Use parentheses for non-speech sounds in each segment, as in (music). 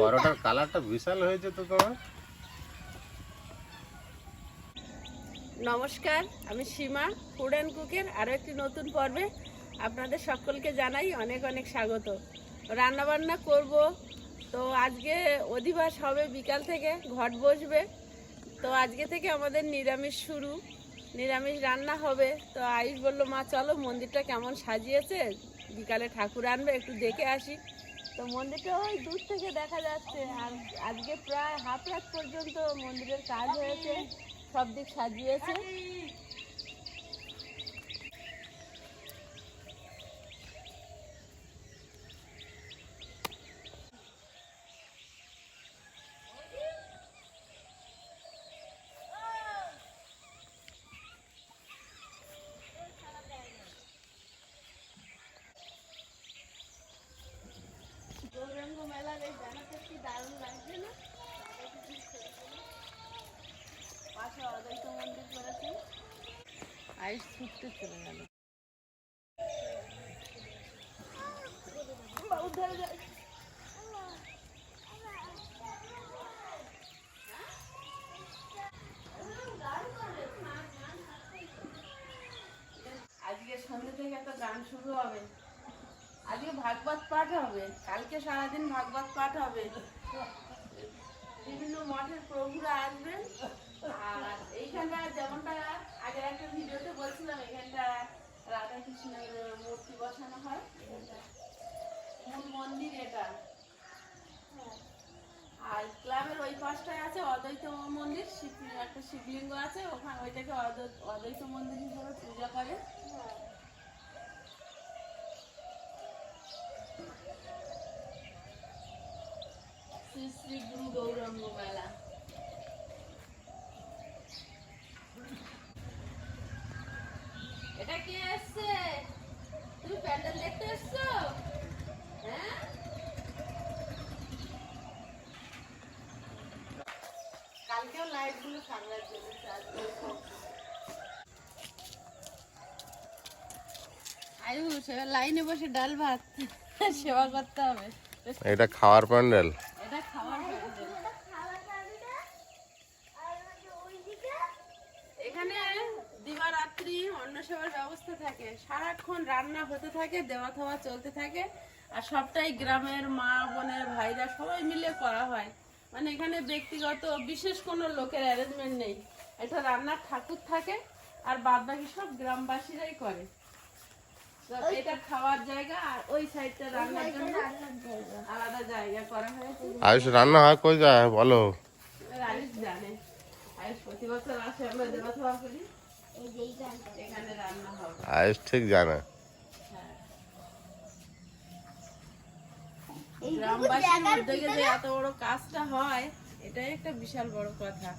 পরোটার কালারটা বিশাল হয়েছে তো তোমার। নমস্কার আমি সীমা ফুড অ্যান্ড কুকের আরও একটি নতুন পর্বে আপনাদের সকলকে জানাই অনেক অনেক স্বাগত। রান্নাবান্না করব তো আজকে অধিবাস হবে বিকাল থেকে ঘট বসবে। তো আজকে থেকে আমাদের নিরামিষ শুরু নিরামিষ রান্না হবে। তো আয়ুষ বলল মা চলো মন্দিরটা কেমন সাজিয়েছে? বিকালে ঠাকুর আনবে একটু দেখে আসি। তো মন্দিরটা ওই দূর থেকে দেখা যাচ্ছে। আর আজকে প্রায় হাফ রাত পর্যন্ত মন্দিরের কাজ হয়েছে, সব দিক সাজিয়েছে। পাশে অদ্বৈত মন্দির করেছে আইস ছুটতে চলে গেল। বাবু ধরে যায়। আজকে সন্ধ্যে থেকে একটা গান শুরু হবে। আজকে ভাগবত পাঠ হবে। কালকে সারাদিন ভাগবত পাঠ হবে। বিভিন্ন মঠের প্রভুরা আসবেন। আর যেমনটা, আগের একটা বলছিলাম এখানটা রাধা কৃষ্ণের মূর্তি বসানো হয়। আর ক্লাবের ওই আছে মন্দির, শিব একটা শিবলিঙ্গ আছে, ওখানে ওইটাকে মন্দির পূজা করে। শ্রী শ্রী গুরু গৌরাঙ্গ মেলা। এটা কে এসছে তুমি প্যান্ডেল দেখতে এসছো? হ্যাঁ? কালকেও লাইনে বসে ডাল ভাত। সেবা করতে হবে। এটা খাওয়ার প্যান্ডেল? এটা খাওয়ার প্যান্ডেল এখানে দিবারাত্রি অন্ন ব্যবস্থা থাকে সারাক্ষণ রান্না হতে থাকে দেওয়া থাওয়া চলতে থাকে আর সবটাই গ্রামের মা বোনের ভাইরা সবাই মিলে করা হয়। মানে এখানে ব্যক্তিগত বিশেষ কোনো লোকের অ্যারেঞ্জমেন্ট নেই। একটা রান্নার ঠাকুর থাকে আর বাদ বাকি সব গ্রামবাসীরাই করে। এটা খাওয়ার জায়গা আর ওই সাইডটা রান্নার জন্য আলাদা জায়গা করা হয়েছে। আয়ুষ রান্না হয় কই যায়? বলো। আয়ুষ জানে। আয়ুষ প্রতি বছর আসে আমরা দেওয়া থাওয়া করি। আয়ুষ ঠিক জানে। গ্রামবাসীর উদ্যোগে যে এত বড় কাজটা হয় এটাই একটা বিশাল বড় কথা।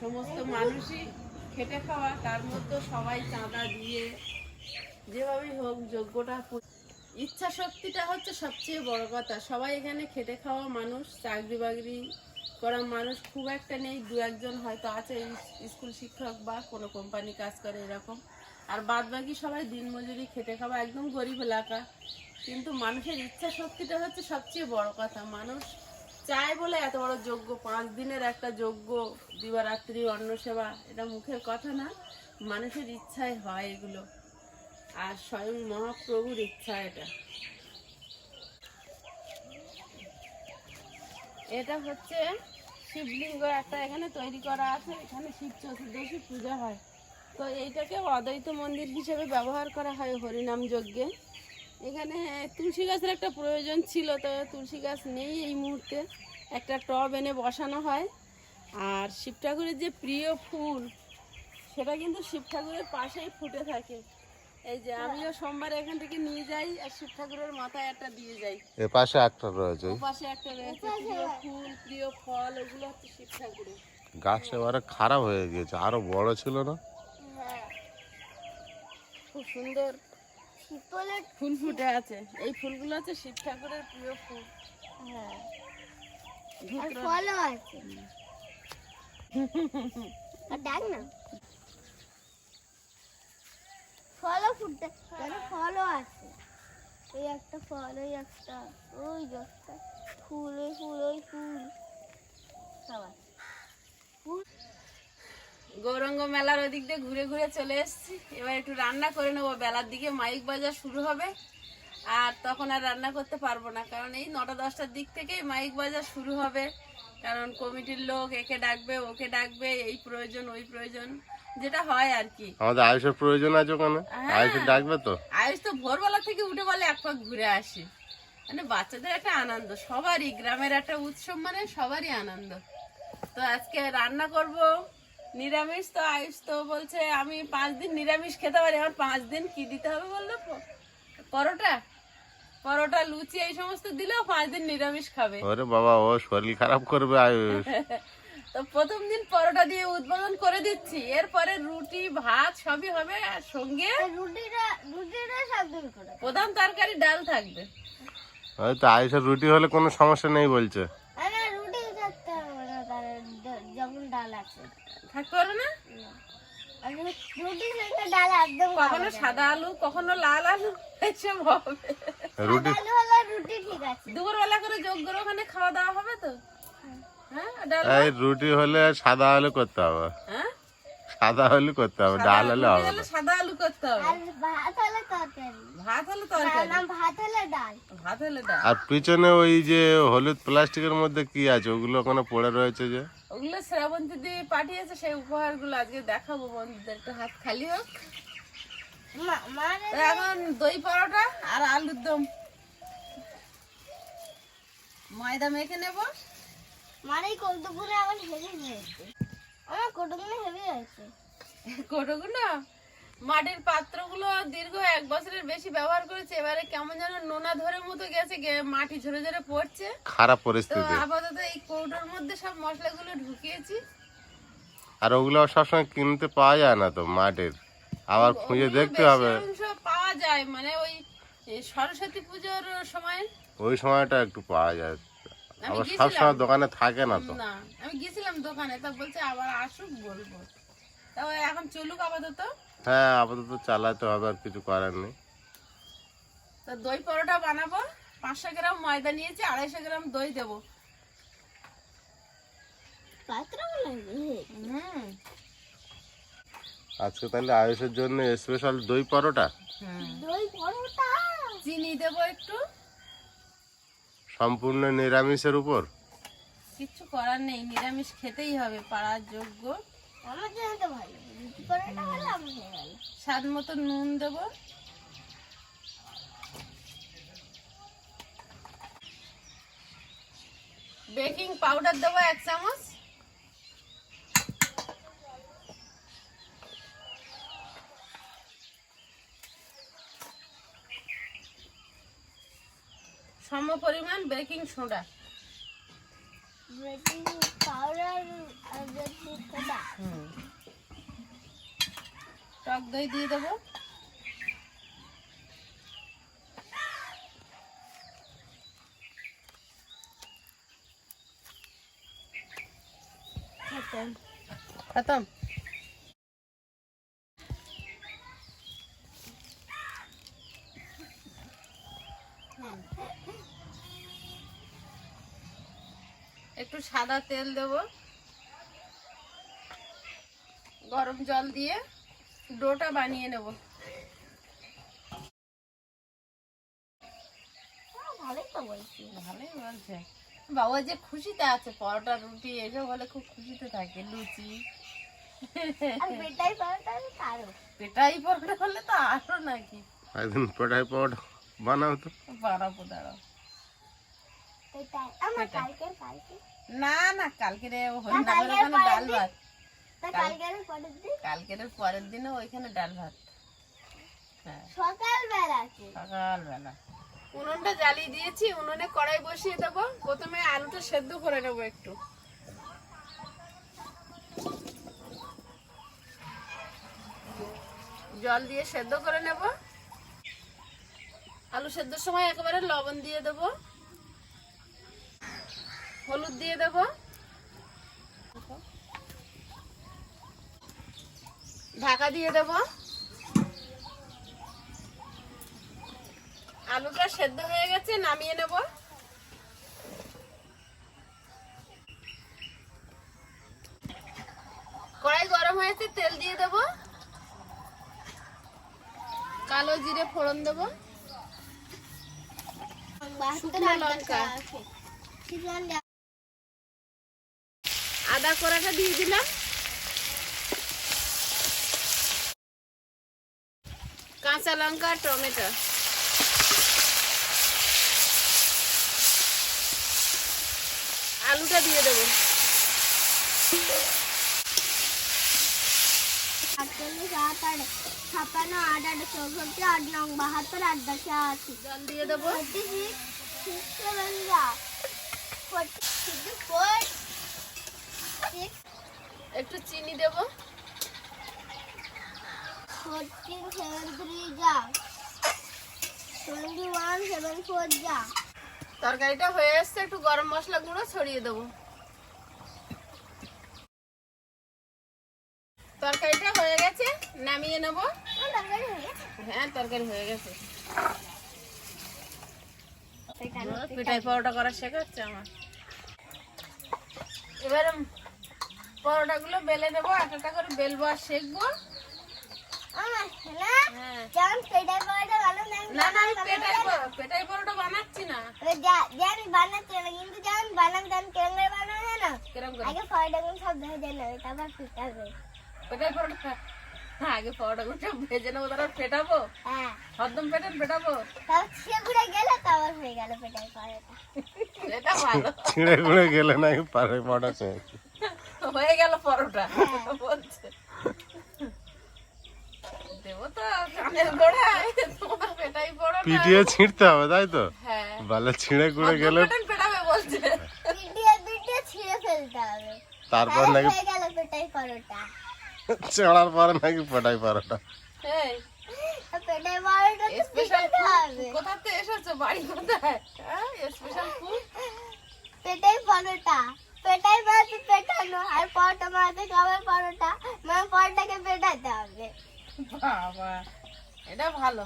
সমস্ত মানুষই খেটে খাওয়া তার মধ্যে সবাই চাঁদা দিয়ে যেভাবেই হোক যোগ্যটা ইচ্ছা শক্তিটা হচ্ছে সবচেয়ে বড় কথা। সবাই এখানে খেটে খাওয়া মানুষ চাকরি বাকরি করা মানুষ খুব একটা নেই, দু একজন হয়তো আছে স্কুল শিক্ষক বা কোনো কোম্পানি কাজ করে এরকম। আর বাদ বাকি সবাই দিনমজুরি খেটে খাওয়া একদম গরিব এলাকা। কিন্তু মানুষের ইচ্ছা শক্তিটা হচ্ছে সবচেয়ে বড় কথা। মানুষ চায় বলে এত বড় যোগ্য পাঁচ দিনের একটা যোগ্য দিবারাত্রি, অন্ন সেবা, এটা মুখের কথা না। মানুষের ইচ্ছায় হয় এগুলো। আর স্বয়ং মহাপ্রভুর ইচ্ছা এটা। এটা হচ্ছে শিবলিঙ্গ একটা এখানে তৈরি করা আছে, এখানে শিব চতুর্দশী পূজা হয়। তো এইটাকে অদ্বৈত মন্দির হিসেবে ব্যবহার করা হয় হরিনাম যজ্ঞে। এখানে তুলসী গাছের একটা প্রয়োজন ছিল, তো তুলসী গাছ নেই এই মুহূর্তে। একটা টব এনে বসানো হয়। আর শিব ঠাকুরের যে প্রিয় ফুল, সেটা কিন্তু শিব ঠাকুরের পাশেই ফুটে থাকে। এই যে আমিও সোমবার এখান থেকে নিয়ে যাই আর শিব ঠাকুরের মাথায় একটা দিয়ে যাই। এ পাশে একটা রয়েছে। পাশে একটা রয়েছে প্রিয় ফুল প্রিয় ফল ওগুলো হচ্ছে শিব ঠাকুরের। গাছ এবারে খারাপ হয়ে গিয়েছে আরও বড় ছিল না? হ্যাঁ খুব সুন্দর। শিপলের ফুল ফুটে আছে এই ফুলগুলো হচ্ছে শিব ঠাকুরের প্রিয় ফুল। হ্যাঁ আর ফলও আছে। আর দেখ না। ফলও ফুটতে ফলও আছে, এই একটা ফল ওই একটা ওই একটা, ফুল ওই ফুল ওই ফুল সবাই গৌরঙ্গ মেলার ওদিক দিয়ে ঘুরে ঘুরে চলে এসেছি। এবার একটু রান্না করে নেব। বেলার দিকে মাইক বাজার শুরু হবে। আর তখন আর রান্না করতে পারব না। কারণ এই নটা দশটার দিক থেকেই মাইক বাজার শুরু হবে। কারণ কমিটির লোক একে ডাকবে, ওকে ডাকবে, এই প্রয়োজন, ওই প্রয়োজন। যেটা হয় আর কি। আমাদের আয়ুষের প্রয়োজন আছে ওখানে? হ্যাঁ। আয়ুষের ডাকবে তো? আয়ুষ তো ভোরবেলা থেকে উঠে বলে এক পাক ঘুরে আসি। মানে বাচ্চাদের একটা আনন্দ। সবারই গ্রামের একটা উৎসব মানে সবারই আনন্দ। তো আজকে রান্না করব। নিরামিষ তো আয়ুষ তো বলছে আমি পাঁচ দিন নিরামিষ খেতে পারি। আমার পাঁচ দিন কি দিতে হবে বলল পরোটা? পরোটা লুচি এই সমস্ত দিলেও পাঁচ দিন নিরামিষ খাবে। ওরে বাবা ও শরীর খারাপ করবে আয়ুষ। (laughs) তো প্রথম দিন পরোটা দিয়ে উদ্বোধন করে দিচ্ছি। এরপরে রুটি ভাত সবই হবে আর সঙ্গে প্রধান তরকারি ডাল থাকবে। হয়তো আয়ুষের রুটি হলে কোনো সমস্যা নেই বলছে। থাকতে পারে না? আর রুটির সঙ্গে ডাল একদম কখনো সাদা আলু কখনো লাল আলু এসব হবে। রুটি আলু হলে রুটি ঠিক আছে। দুপুরবেলা করে যোগ করে ওখানে খাওয়া দাওয়া হবে তো? এই রুটি হলে সাদা আলু করতে হবে। হ্যাঁ? সাদা আলু করতে হবে ডাল হলে হবে না। সাদা আলু করতে হবে। আর ভাত হলে তরকারি। ভাত হলে তরকারি? ভাত হলে ডাল। ভাত হলে ডাল। আর পিছনে ওই যে হলুদ প্লাস্টিকের মধ্যে কি আছে? ওগুলো ওখানে পড়ে রয়েছে যে? ওগুলো শ্রাবন্তী দিয়ে পাঠিয়েছে সেই উপহারগুলো আজকে দেখাবো বন্ধুদের। একটু হাত খালি হোক। মা- মানে এখন দই পরোটা আর আলুর দম। ময়দা মেখে নেব। মানে এই কৌতুকগুলো আমার হেভি হয়েছে। আমার কৌতুকগুলো হেভি হয়েছে। কোটোগুলো মাটির পাত্রগুলো দীর্ঘ এক বছরের বেশি ব্যবহার করেছে। এবারে কেমন যেন নোনা ধরে মতো গেছে মাটি ঝরে ঝরে পড়ছে। খারাপ পরিস্থিতি। আপাতত এই কৌটোর মধ্যে সব মশলাগুলো ঢুকিয়েছি। আর ওগুলো সবসময় কিনতে পাওয়া যায় না তো মাটির। আবার খুঁজে দেখতে হবে। পাওয়া যায় মানে ওই সরস্বতী পুজোর সময়। ওই সময়টা একটু পাওয়া যায়। আবার গেছিলাম। সবসময় দোকানে থাকে না তো। না আমি গেছিলাম দোকানে তা বলছে আবার আসুক বলব। তা এখন চলুক আপাতত। হ্যাঁ আপাতত চালাতে হবে আর কিছু করার নেই। তো দই পরোটা বানাবো পাঁচশো গ্রাম ময়দা নিয়েছি আড়াইশো গ্রাম দই দেবো। আজকে তাহলে আয়ুষের জন্য স্পেশাল দই পরোটা? হুম। দই পরোটা? চিনি দেবো একটু। সম্পূর্ণ নিরামিষের উপর? কিচ্ছু করার নেই নিরামিষ খেতেই হবে পাড়ার যোগ্য। আমার জন্য তো ভালো রুটি পরোটা হলে আমার স্বাদ মতো নুন দেব। বেকিং পাউডার দেবো এক চামচ। সম পরিমাণ বেকিং সোডা। বেকিং পাউডার আর বেকিং সোডা। টক দই দিয়ে দেবো। খতম। একটু সাদা তেল দেব। গরম জল দিয়ে ডোটা বানিয়ে নেব। ভালোই বলছি। বাবা যে খুশিতে আছে পরোটা রুটি এসব হলে খুব খুশিতে থাকে লুচি। পেটাই পরোটা হলে তো আরও। নাকি। একদিন পেটাই পরোটা বানাও তো। বাড়াবো দাঁড়াও পেটাই আমার পেটাই। কালকের কালকে না না কালকের ওখানে ডাল ভাত। কালকের পরের দিন? ওইখানে ডাল ভাত। হ্যাঁ। সকালবেলা সকালবেলা। উনুনটা জ্বালিয়ে দিয়েছি উনুনে কড়াই বসিয়ে দেবো। প্রথমে আলুটা সেদ্ধ করে নেব একটু। জল দিয়ে সেদ্ধ করে নেব। আলু সেদ্ধর সময় একেবারে লবণ দিয়ে দেব। হলুদ দিয়ে দেব ঢাকা দিয়ে দেব। আলুটা সেদ্ধ হয়ে গেছে নামিয়ে নেব। কড়াই গরম হয়েছে তেল দিয়ে দেব। কালো জিরে ফোড়ন দেব। শুকনো লঙ্কা। আদা কড়াটা দিয়ে দিলাম। কাঁচা লঙ্কা টমেটো। আলুটা দিয়ে দেবো। আটচল্লিশ আট আট ছাপ্পান্ন আট আট চৌষট্টি আট নং বাহাত্তর আট দশ আশি জল দিয়ে দেবো। Forty six six seven forty four six একটু চিনি দেবো। ফোরটিন সেভেন থ্রি যা। টোয়েন্টি ওয়ান সেভেন ফোর যা। তরকারিটা হয়ে এসছে একটু গরম মশলা গুঁড়ো ছড়িয়ে দেবো। তরকারিটা হয়ে গেছে নামিয়ে নেব। হয়ে গেছে? তরকারি হয়ে গেছে। পিঠাই পরোটা করা শেখাচ্ছে আমার। এবারে পরোটাগুলো বেলে নেব এক একটা করে বেলবো আর শেখবো না হ্যাঁ। যেমন পেটাই পরোটা ভালো না না না আমি পেটাই পেটাই পরোটা বানাচ্ছি না। যেমন বানাতে না কিন্তু যেমন বানাম তেমন কেমন বানাবে না। আগে পরোটাগুলো সব ভেজে নেবে তারপর পিটাবে পেটাই পরোটা হ্যাঁ, আগে পরোটাগুলো সব ভেজে নেব তারপর পেটাবো হ্যাঁ। হরদম পেটান পেটাবো তারপর সেগুড়ে গেলে তারপর হয়ে গেল পেটাই পরোটা। এটা ভালো। ছিঁড়ে গুঁড়ে গেলে নাকি পারে পড়াছে হয়ে গেল পরোটা। বলছে পিটিয়ে ছিঁড়তে হবে তাই তো? হ্যাঁ। ছিঁড়ে গুঁড়ে গেলে পেটান পেটাবে বলছে। পিটিয়ে পিটিয়ে ছিঁড়ে ফেলতে হবে। তারপর নাকি হয়ে পরোটা। চেড়ার পরে নাকি পেটাই পরোটা। কোথাতে এসেছ? বাড়ি কোথায়? হ্যাঁ স্পেশাল ফুড পেটাই পরোটা। পেটাই মাছ পেটানো আর পরোটা মাছে খাবার পরোটা মানে পরোটাকে পেটাতে হবে বাবা এটা ভালো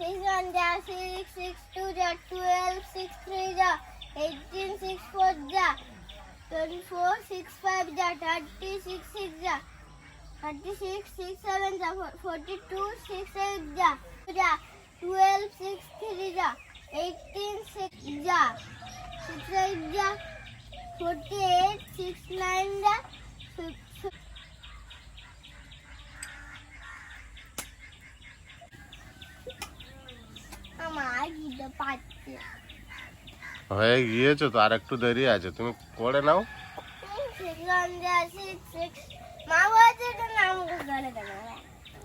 one ja, six six two ja, twelve six three ja, eighteen six four ja, twenty four six five ja, thirty six six ja, thirty six six seven ja, forty two six eight ja, ja, twelve six three ja, eighteen six ja, হয়ে গিয়েছো তো আর একটু দেরি আছে। তুমি করে নাও।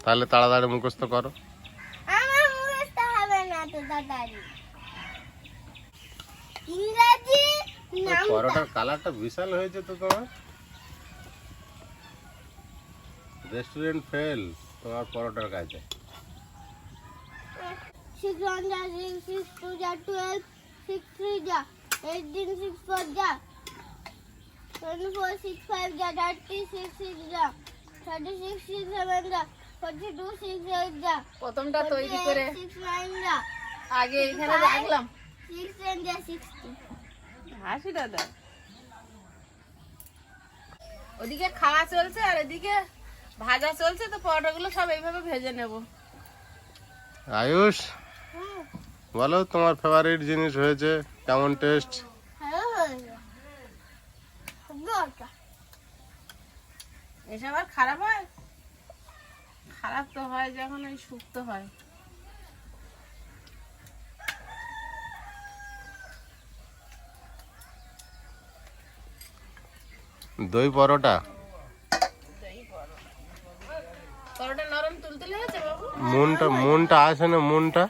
তাহলে তাড়াতাড়ি মুখস্থ করো। আমার মুখস্থ হবে না তো তাড়াতাড়ি। ইংরাজি নাম পরোটার কালারটা বিশাল হয়েছে তো তোমার। রেস্টুরেন্ট ফেল তোমার পরোটার কাছে। সিক্স ওয়ান যা সিক্স সিক্স টু যা টুয়েলভ সিক্স থ্রি যা এইটিন সিক্স ফোর যা টোয়েন্টি ফোর সিক্স ফাইভ যা থার্টি সিক্স সিক্স যা থার্টি সিক্স সিক্স সেভেন যা ফোর্টি টু সিক্স এইট যা প্রথমটা তৈরি করে সিক্স নাইন যা আগে এখানে রাখলাম। হাসি দাদা। ওদিকে খাওয়া চলছে আর এদিকে ভাজা চলছে তো পরোটাগুলো সব এইভাবে ভেজে নেব। আয়ুষ বলো তোমার ফেভারিট জিনিস হয়েছে কেমন টেস্ট এসব আর খারাপ হয়? খারাপ তো হয় যখন ওই শুক্তো হয়। দই পরোটা? মুনটা মুনটা আছে না মনটা?